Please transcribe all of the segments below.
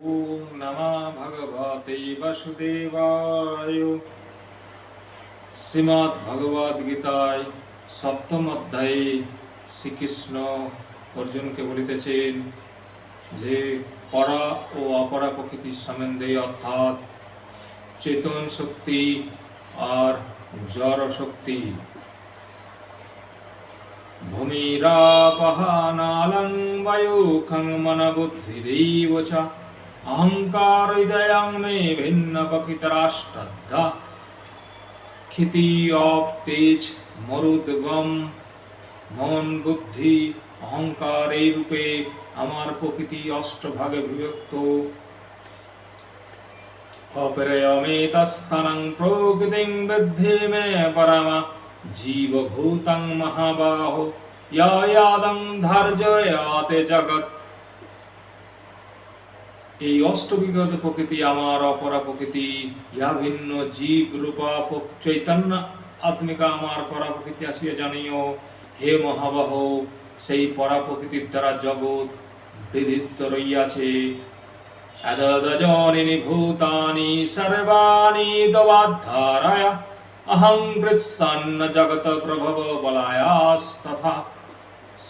ওম নমঃ ভগবতে বাসুদেবায় শ্রীমৎ ভগবদ গীতায় সপ্তম অধ্যায়ে শ্রীকৃষ্ণ অর্জুনকে বলিতেছেন যে, পরা ও অপরা প্রকৃতির সম্বন্ধে অর্থাৎ চেতন শক্তি আর জড় শক্তি। ভূমিরাপহানালং বায়ুখং মনবুদ্ধিরেব চ মে ভিন্ন প্রকৃতরাষ্ট্রদ্ধা ক্ষিতি অফ তেজ মরুদ্গম, মন বুদ্ধি অহংকার এই রূপে আমার প্রকৃতি অষ্টভাগে বিভক্ত। অপরয়মেতস্থানং প্রকৃতিং বৃদ্ধি মে পরমা জীবভূতং মহাবাহো। ইয়াদং ধার্যয়াতে জগৎ। এই অষ্টবিগত প্রকৃতি, আমার অপরা প্রকৃতি, ইহা ভিন্ন জীব রূপা চৈতন্য আত্মিকা আমার পরা প্রকৃতি আসিয়া জানিও, হে মহাবাহ, সেই পরা প্রকৃতির দ্বারা জগৎ বিদিত রইয়াছে। ভূতানি সর্বাণি দবাদ্ধারায়, অহং কৃৎসন্ন জগত প্রভব বলায়াস্তথা।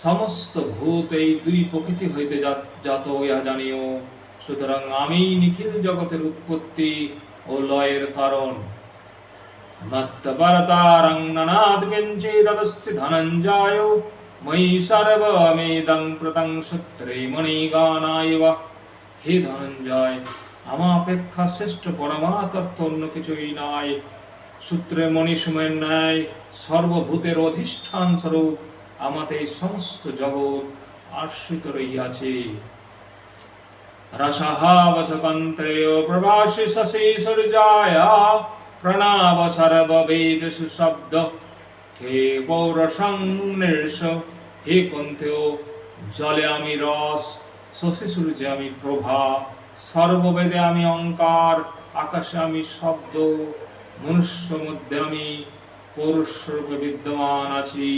সমস্ত ভূত এই দুই প্রকৃতি হইতে জাত ইহা জানিও। সুতরাং আমি নিখিল জগতের উৎপত্তি ও লয়ের কারণ। সূত্রে হে ধনঞ্জয় শ্রেষ্ঠ অন্য কিছুই সূত্রে ন্যায় সর্বভূতের অধিষ্ঠান স্বরূপ আমাতে সমস্ত জগৎ আশ্রিত রইয়াছে রসহাবসকন্ত্রেয় প্রবাসি শশী সূর্যায়া প্রণাব সর্ববেদসু শব্দ হে পৌরসং নির্ষ হে কন্থেয় জলে আমি রস শশী সূর্যে আমি প্রভা সর্ববেদে আমি অঙ্কার আকাশে আমি শব্দ মনুষ্য মধ্যে আমি পৌরুষরূপে বিদ্যমান আছি